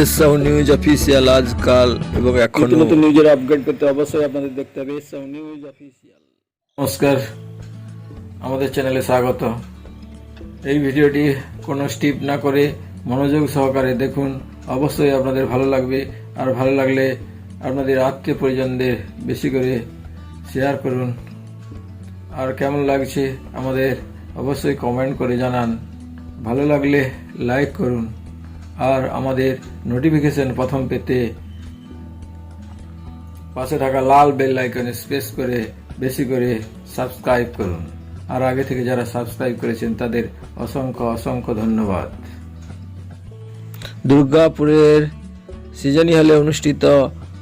এসআও news official আজকাল এবং এখন নতুন নিউজের আপডেট করতে অবশ্যই আপনাদের দেখতে হবে। এসআও নিউজ অফিসিয়াল নমস্কার। আমাদের চ্যানেলে স্বাগত। এই ভিডিওটি কোনো স্টিপ না করে মনোযোগ সহকারে দেখুন। অবশ্যই আপনাদের ভালো লাগবে। আর ভালো লাগলে আপনাদের আত্মীয় পরিজনদের বেশি করে শেয়ার করুন। আর কেমন লাগছে আমাদের অবশ্যই কমেন্ট করে জানান। ভালো লাগলে লাইক করুন। আর আমাদের নোটিফিকেশন প্রথম পেতে পাশে থাকা লাল বেল আইকনে স্পেস করে বেশি করে সাবস্ক্রাইব করুন। আর আগে থেকে যারা সাবস্ক্রাইব করেছেন, তাদের অসংখ্য অসংখ্য ধন্যবাদ। দুর্গাপুরের সিজনি হলে অনুষ্ঠিত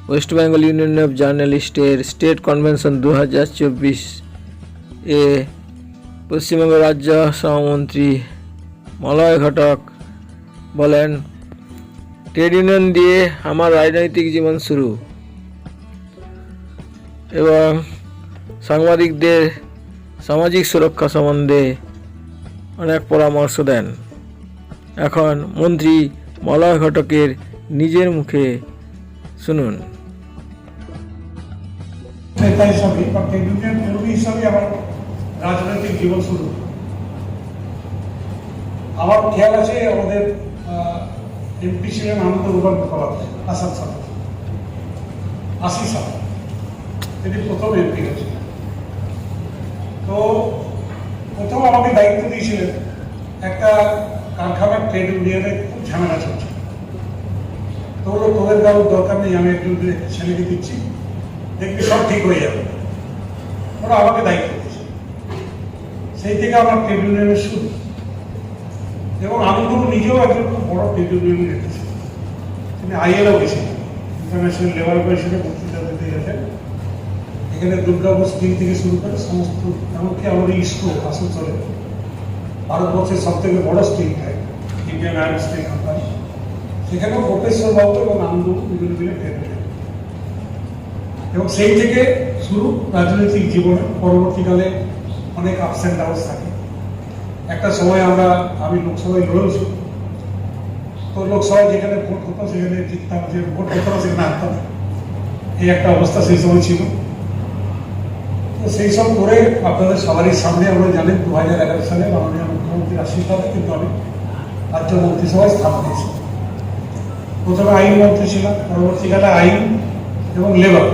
ওয়েস্ট বেঙ্গল ইউনিয়ন অফ জার্নালিস্টের স্টেট কনভেনশন দু হাজার চব্বিশ এ পশ্চিমবঙ্গ রাজ্য সহমন্ত্রী মলয় ঘটক বলেন ট্রেড ইউনিয়ন দিয়ে আমার রাজনৈতিক জীবন শুরু। এবং সাংবাদিকদের সামাজিক সুরক্ষা সম্বন্ধে অনেক পরামর্শ দেন। এখন মন্ত্রী মলয় ঘটকের নিজের মুখে শুনুন। নেতা হিসাবে বা ইউনিয়ন কর্মী হিসাবে আমার রাজনৈতিক জীবন শুরু। আমার খেয়াল আছে আমাদের এমপি ছিলেন আনন্দ গোপাল খরাত আসাম সাল আশি সাল। তিনি প্রথম এমপি হয়েছিলেন তো প্রথম আমাকে দায়িত্ব দিয়েছিলেন একটা কারখানার ট্রেড ইউনিয়নে খুব ঝামেলা চলছে তো বলল, তোদের কারোর দরকার নেই, আমি একজন ছেলেকে দিচ্ছি। দেখবি সব ঠিক হয়ে যাবে। ওরা আমাকে দায়িত্ব দিয়েছে। সেই থেকে আমার ট্রেড ইউনিয়নের শুরু। এবং আনন্দবাবু নিজেও একজন খুব বড় নেতা ছিলেন তিনি আইএলও গেছিলেন ইন্টারন্যাশনাল লেবার পরিষদে বক্তৃতা দিতে গেছেন। এখানে দুর্গাপুর স্কিল থেকে শুরু করে সমস্ত, এমনকি আমাদের ইস্কো আসানসোলে ভারতবর্ষের সব থেকে বড় steel tank Indian iron steel company. সেখানেও কোটেশ্বর বাবু এবং আনন্দবাবু বিভিন্ন মিলে ট্রেড এবং সেই থেকে শুরু রাজনৈতিক জীবনে, পরবর্তীকালে অনেক আপস অ্যান্ড ডাউন্স থাকে। একটা সময় আমরা, আমি লোকসভায় লড়েছি তো লোকসভায় যেখানে ভোট হতো, সেখানে জিততাম যে ভোট হতো না, সেখানে হারতাম এই একটা অবস্থা সেই সময় ছিল। তো সেই সব করে আপনাদের সবারই সামনে আমরা জানেন দু হাজার এগারো সালে মাননীয় মুখ্যমন্ত্রীর আশীর্বাদে কিন্তু আমি রাজ্য মন্ত্রিসভায় স্থান দিয়েছি প্রথমে আইন মন্ত্রী ছিলাম, পরবর্তীকালে আইন এবং লেবার।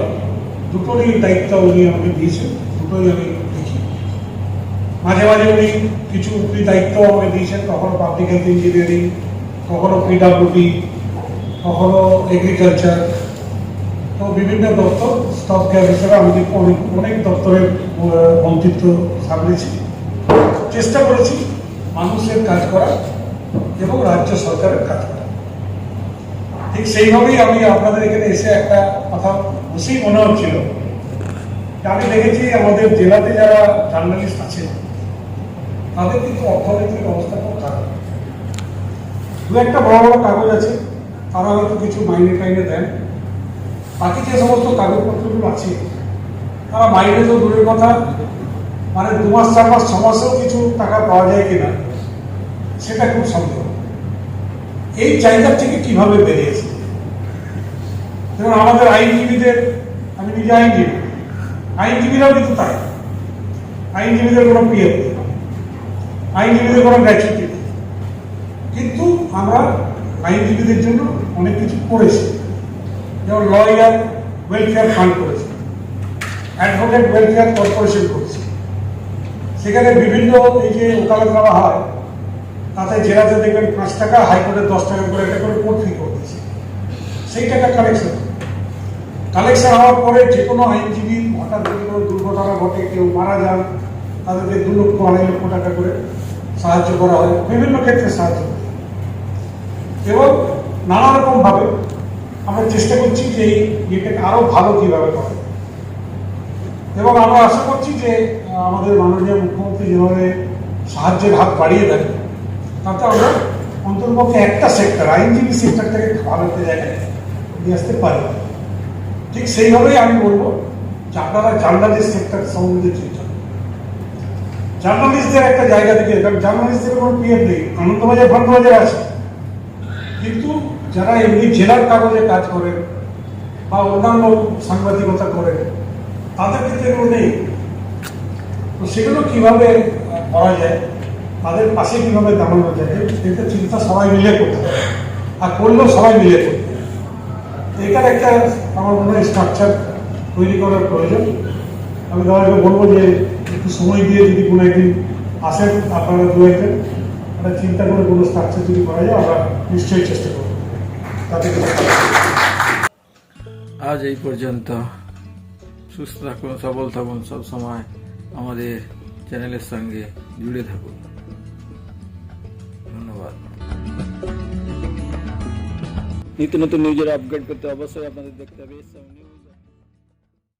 দুটোরই দায়িত্ব উনি আমাকে দিয়েছেন। দুটোই আমি মাঝে মাঝে উনি কিছু উনি দায়িত্ব আমাকে দিয়েছেন, কখনো পাবলিক হেলথ ইঞ্জিনিয়ারিং কখনো পিডাব্লিউডি কখনো এগ্রিকালচার তো বিভিন্ন দপ্তর স্টপ কেয়ার হিসেবে আমি অনেক অনেক দপ্তরের মন্ত্রিত্ব সামলেছি। চেষ্টা করেছি মানুষের কাজ করা এবং রাজ্য সরকারের কাজ করা ঠিক সেইভাবেই আমি আপনাদের এখানে এসে একটা কথা বসেই মনে হচ্ছিল। আমি দেখেছি আমাদের জেলাতে যারা জার্নালিস্ট আছে তাদের কিন্তু অর্থনৈতিক অবস্থা খুব খারাপ। দু একটা বড় বড় কাগজ আছে, তারা হয়তো কিছু মাইনে টাইনে দেন। বাকি যে সমস্ত কাগজপত্রগুলো আছে, তারা মাইনে তো দূরের কথা মানে দু মাস, চার মাস, ছ মাসেও কিছু টাকা পাওয়া যায় কিনা, সেটা খুব সন্দেহ। এই জায়গা থেকে কীভাবে বেরিয়েছে? যেমন আমাদের আইনজীবীদের, আমি নিজে আইনজীবী, আইনজীবীরাও কিন্তু তাই। আইনজীবীদের কোনো পিএফ নেই। আইনজীবীদের কোনো গ্র্যাচুইটি কিন্তু আমরা আইনজীবীদের জন্য অনেক কিছু করেছি। যেমন লয়ার ওয়েলফেয়ার ফান্ড করেছি, অ্যাডভোকেট ওয়েলফেয়ার কর্পোরেশন করেছি। সেখানে বিভিন্ন এই যে ওকালত নেওয়া হয়, তাতে জেলাতে দেখবেন পাঁচ টাকা, হাইকোর্টে দশ টাকা করে একটা করে কোর্ট ফি করতেছে সেই টাকা কালেকশন কালেকশন হওয়ার পরে যে কোনো আইনজীবী হঠাৎ কোনো দুর্ঘটনা ঘটে, কেউ মারা যান তাদেরকে দু লক্ষ আড়াই লক্ষ টাকা করে সাহায্য করা হয়, বিভিন্ন ক্ষেত্রে সাহায্য এবং নানা রকম ভাবে আমরা চেষ্টা করছি যে এই ইয়েটাকে আরও ভালো কীভাবে করা এবং আমরা আশা করছি যে আমাদের মাননীয় মুখ্যমন্ত্রী যেভাবে সাহায্যের হাত বাড়িয়ে দেন, তাতে আমরা অন্তর্পক্ষে একটা সেক্টর আইনজীবী সেক্টরটাকে একটা জায়গায় নিয়ে আসতে পারি ঠিক সেইভাবেই আমি বলব যে আপনারা জার্নালিস্ট সেক্টর সম্বন্ধে। জার্নালিস্টদের একটা জায়গা থেকে, কারণ জার্নালিস্টদের কোনো পিএফ নেই, আনন্দবাজার ফান্ডবাজার আছে। কিন্তু যারা এমনি জেলার কাগজে কাজ করে বা অন্যান্য সাংবাদিকতা করে, তাদের ক্ষেত্রে এগুলো নেই। তো সেগুলো কীভাবে করা যায়, তাদের পাশে কীভাবে দাঁড়ানো যায় সেটা চিন্তা সবাই মিলে করতে হবে, আর করলেও সবাই মিলে করতে হবে। এখানে একটা, আমার মনে হয় স্ট্রাকচার তৈরি করার প্রয়োজন। আমি তাদেরকে বলব যে একটু সময় দিয়ে যদি কোনো একদিন আসেন আপনারা দু একজন একটা চিন্তা করে কোনো স্ট্রাকচার যদি করা যায় আমরা নিশ্চয়ই চেষ্টা করব। তাতে। আজ এই পর্যন্ত। সুস্থ থাকুন সবল থাকুন সব সময় আমাদের চ্যানেলের সঙ্গে জুড়ে থাকুন। ধন্যবাদ। নিত্য নতুন নিউজের আপডেট করতে অবশ্যই আপনাদের দেখতে হবে